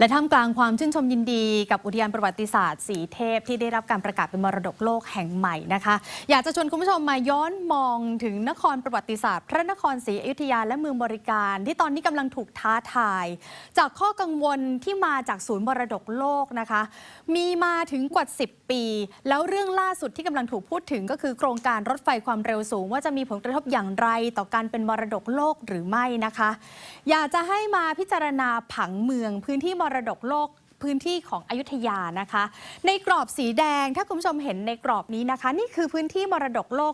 และท่ามกลางความชื่นชมยินดีกับอุทยานประวัติศาสตร์สีเทพที่ได้รับการประกาศเป็นมรดกโลกแห่งใหม่นะคะ อยากจะชวนคุณผู้ชมมาย้อนมองถึงนครประวัติศาสตร์ พระนครศรีอยุธยาและเมืองบริการ ที่ตอนนี้กำลังถูกท้าทาย จากข้อกังวลที่มาจากศูนย์มรดกโลกนะคะ มีมาถึงกว่า 10 ปี แล้วเรื่องล่าสุดที่กำลังถูกพูดถึงก็คือโครงการรถไฟความเร็วสูง ว่าจะมีผลกระทบอย่างไรต่อการเป็นมรดกโลกหรือไม่นะคะ อยากจะให้มาพิจารณาผังเมืองพื้นที่มรรดกโลกพื้นที่ของอยุธยานะคะ ในกรอบสีแดงถ้าคุณผู้ชมเห็นในกรอบนี้นะคะ นี่คือพื้นที่มรดกโลก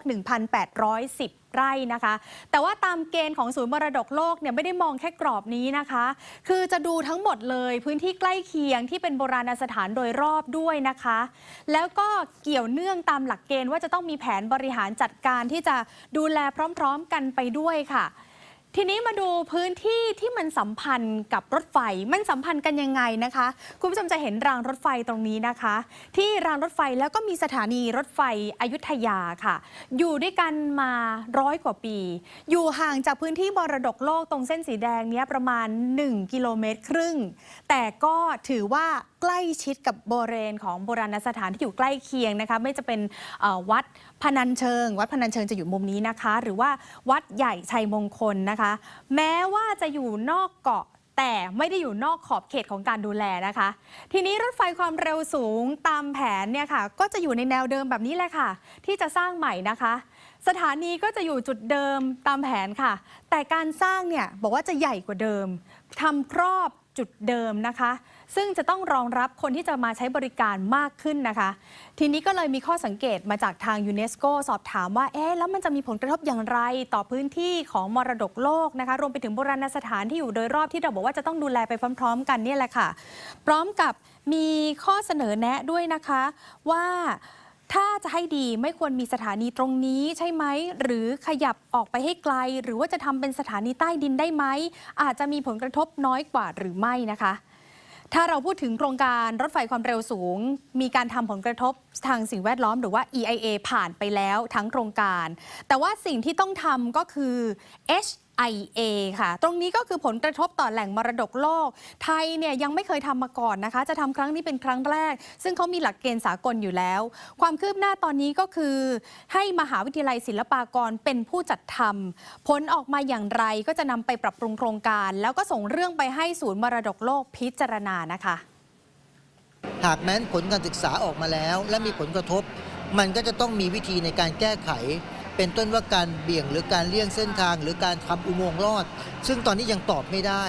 1,810ไร่นะคะ แต่ว่าตามเกณฑ์ของศูนย์มรดกโลกเนี่ยไม่ได้มองแค่กรอบนี้นะคะ คือจะดูทั้งหมดเลยพื้นที่ใกล้เคียงที่เป็นโบราณสถานโดยรอบด้วยนะคะ แล้วก็เกี่ยวเนื่องตามหลักเกณฑ์ว่าจะต้องมีแผนบริหารจัดการที่จะดูแลพร้อม ๆ กันไปด้วยค่ะ ทีนี้มาดูพื้นที่ที่มันสัมพันธ์กับรถไฟ มันสัมพันธ์กันยังไงนะคะ คุณผู้ชมจะเห็นรางรถไฟตรงนี้นะคะ ที่รางรถไฟแล้วก็มีสถานีรถไฟอยุธยาค่ะ อยู่ด้วยกันมาร้อยกว่าปี อยู่ห่างจากพื้นที่มรดกโลกตรงเส้นสีแดงเนี้ยประมาณ 1 กิโลเมตรครึ่ง แต่ก็ถือว่าใกล้ชิดกับบริเวณของโบราณสถานที่อยู่ใกล้เคียงนะคะ ไม่จะเป็นวัดพนัญเชิง วัดพนัญเชิงจะอยู่มุมนี้นะคะ หรือว่าวัดใหญ่ชัยมงคลนะคะแม้ว่าจะอยู่นอกเกาะแต่ไม่ได้อยู่นอกขอบเขตของการดูแลนะคะ ทีนี้รถไฟความเร็วสูงตามแผนเนี่ยค่ะ ก็จะอยู่ในแนวเดิมแบบนี้แหละค่ะ ที่จะสร้างใหม่นะคะ สถานีก็จะอยู่จุดเดิมตามแผนค่ะ แต่การสร้างเนี่ยบอกว่าจะใหญ่กว่าเดิม ทำครอบจุดเดิมนะคะ ซึ่งจะต้องรองรับคนที่จะมาใช้บริการมากขึ้นนะคะ ทีนี้ก็เลยมีข้อสังเกตมาจากทางยูเนสโกสอบถามว่าเอ๊ะแล้วมันจะมีผลกระทบอย่างไรต่อพื้นที่ของมรดกโลกนะคะ รวมไปถึงโบราณสถานที่อยู่โดยรอบที่เราบอกว่าจะต้องดูแลไปพร้อม ๆ กันเนี่ยแหละค่ะ พร้อมกับมีข้อเสนอแนะด้วยนะคะว่า ถ้าจะให้ดีไม่ควรมีสถานีตรงนี้ใช่ไหม หรือขยับออกไปให้ไกล หรือว่าจะทำเป็นสถานีใต้ดินได้ไหม อาจจะมีผลกระทบน้อยกว่าหรือไม่นะคะ ถ้าเราพูดถึงโครงการรถไฟความเร็วสูง มีการทำผลกระทบทางสิ่งแวดล้อมหรือว่า EIA ผ่านไปแล้วทั้งโครงการ แต่ว่าสิ่งที่ต้องทำก็คือ IA ค่ะ ตรงนี้ก็คือผลกระทบต่อแหล่งมรดกโลก ไทยเนี่ยยังไม่เคยทำมาก่อนนะคะ จะทำครั้งนี้เป็นครั้งแรก ซึ่งเขามีหลักเกณฑ์สากลอยู่แล้ว ความคืบหน้าตอนนี้ก็คือ ให้มหาวิทยาลัยศิลปากรเป็นผู้จัดทำผลออกมาอย่างไรก็จะนำไปปรับปรุงโครงการ แล้วก็ส่งเรื่องไปให้ศูนย์มรดกโลกพิจารณานะคะ หากแม้นผลการศึกษาออกมาแล้ว และมีผลกระทบ มันก็จะต้องมีวิธีในการแก้ไข เป็นต้นว่าการเบี่ยงหรือการเลี่ยงเส้นทาง หรือการทำอุโมงค์ลอด ซึ่งตอนนี้ยังตอบไม่ได้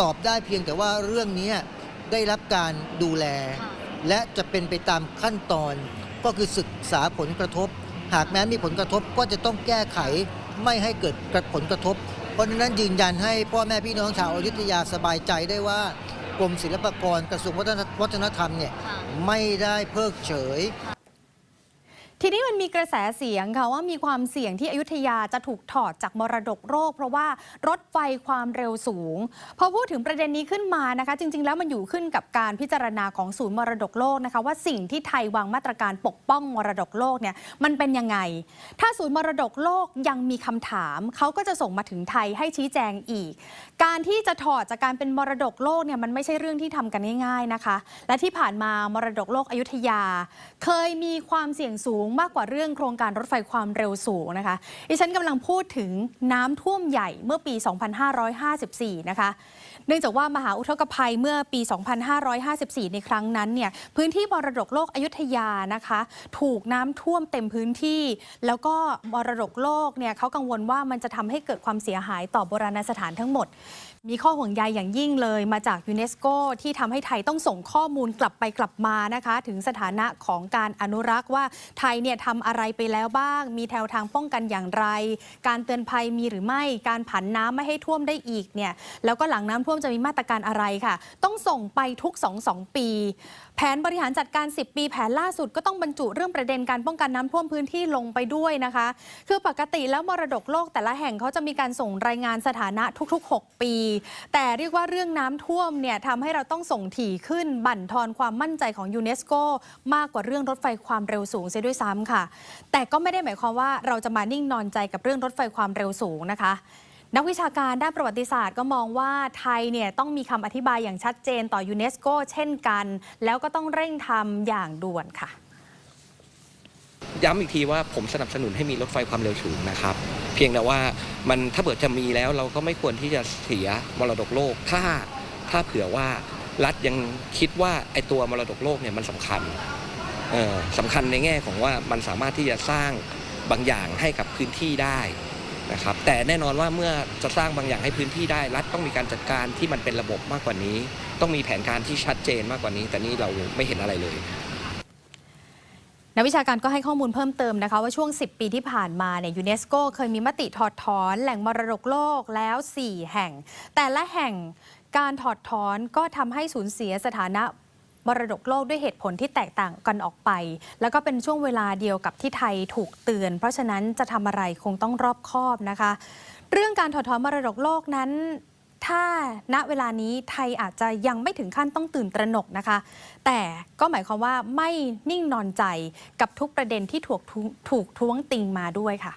ตอบได้เพียงแต่ว่าเรื่องนี้ได้รับการดูแล และจะเป็นไปตามขั้นตอน ก็คือศึกษาผลกระทบ หากแม้มีผลกระทบก็จะต้องแก้ไขไม่ให้เกิดผลกระทบ เพราะฉะนั้นยืนยันให้พ่อแม่พี่น้องชาวอยุธยาสบายใจได้ว่ากรมศิลปากรกระทรวงวัฒนธรรมเนี่ยไม่ได้เพิกเฉย ทีนี้มันมีกระแสเสียงค่ะว่ามีความเสี่ยงที่อยุธยาจะถูกถอดจากมรดกโลกเพราะว่ารถไฟความเร็วสูงพอพูดถึงประเด็นนี้ขึ้นมานะคะ จริง ๆ แล้วมันอยู่ขึ้นกับการพิจารณาของศูนย์มรดกโลกนะคะว่าสิ่งที่ไทยวางมาตรการปกป้องมรดกโลกเนี่ยมันเป็นยังไง ถ้าศูนย์มรดกโลกยังมีคำถามเขาก็จะส่งมาถึงไทยให้ชี้แจงอีก การที่จะถอดจากการเป็นมรดกโลกเนี่ยมันไม่ใช่เรื่องที่ทำกันง่าย ๆนะคะ และที่ผ่านมามรดกโลกอยุธยา เคยมีความเสี่ยงสูงมากกว่าเรื่องโครงการรถไฟความเร็วสูงนะคะดิฉันกำลังพูดถึงน้ำท่วมใหญ่เมื่อปี 2554 นะคะ เนื่องจากว่ามหาอุทกภัยเมื่อปี 2554 ในครั้งนั้นเนี่ยพื้นที่มรดกโลกอยุธยานะคะ ถูกน้ำท่วมเต็มพื้นที่ แล้วก็มรดกโลกเนี่ยเขากังวลว่ามันจะทำให้เกิดความเสียหายต่อโบราณสถานทั้งหมด มีข้อห่วงใยอย่างยิ่งเลยมาจากยูเนสโกที่ทำให้ไทยต้องส่งข้อมูลกลับไปกลับมานะคะ ถึงสถานะของการอนุรักษ์ว่าไทยเนี่ยทำอะไรไปแล้วบ้าง มีแนวทางป้องกันอย่างไร การเตือนภัยมีหรือไม่การผันน้ำไม่ให้ท่วมได้อีกเนี่ยแล้วก็หลังน้ำท่วมจะมีมาตรการอะไรค่ะ ต้องส่งไปทุก 2-2 ปี แผนบริหารจัดการ 10 ปีแผนล่าสุดก็ต้องบรรจุเรื่องประเด็นการป้องกันน้ำท่วมพื้นที่ลงไปด้วยนะคะ คือปกติแล้วมรดกโลกแต่ละแห่งเขาจะมีการส่งรายงานสถานะทุก ๆ 6 ปี แต่เรียกว่าเรื่องน้ำท่วมเนี่ยทำให้เราต้องส่งถี่ขึ้นบั่นทอนความมั่นใจของยูเนสโกมากกว่าเรื่องรถไฟความเร็วสูงเสียด้วยซ้ำค่ะ แต่ก็ไม่ได้หมายความว่าเราจะมานิ่งนอนใจกับเรื่องรถไฟความเร็วสูงนะคะ นักวิชาการด้านประวัติศาสตร์ก็มองว่าไทยเนี่ยต้องมีคำอธิบายอย่างชัดเจนต่อยูเนสโกเช่นกัน แล้วก็ต้องเร่งทำอย่างด่วนค่ะ ย้ำอีกทีว่าผมสนับสนุนให้มีรถไฟความเร็วสูงนะครับ เพียงแต่ว่ามันถ้าเกิดจะมีแล้วเราก็ไม่ควรที่จะเสียมรดกโลก ถ้าถ้าเผื่อว่ารัฐยังคิดว่าไอตัวมรดกโลกเนี่ยมันสำคัญสำคัญในแง่ของว่ามันสามารถที่จะสร้างบางอย่างให้กับพื้นที่ได้ นะครับแต่แน่นอนว่าเมื่อจะสร้างบางอย่างให้พื้นที่ได้รัฐต้องมีการจัดการที่มันเป็นระบบมากกว่านี้ ต้องมีแผนการที่ชัดเจนมากกว่านี้ แต่นี่เราไม่เห็นอะไรเลยนักวิชาการก็ให้ข้อมูลเพิ่มเติมนะคะว่าช่วง 10 ปีที่ผ่านมาเนี่ยยูเนสโกเคยมีมติถอดถอนแหล่งมรดกโลกแล้ว 4 แห่ง แต่ละแห่งการถอดถอนก็ทำให้สูญเสียสถานะ มรดกโลกด้วยเหตุผลที่แตกต่างกันออกไป แล้วก็เป็นช่วงเวลาเดียวกับที่ไทยถูกเตือน เพราะฉะนั้นจะทำอะไรคงต้องรอบคอบนะคะ เรื่องการถอดถอนมรดกโลกนั้นถ้าณเวลานี้ไทยอาจจะยังไม่ถึงขั้นต้องตื่นตระหนกนะคะ แต่ก็หมายความว่าไม่นิ่งนอนใจกับทุกประเด็นที่ถูกถูกท้วงติงมาด้วยค่ะ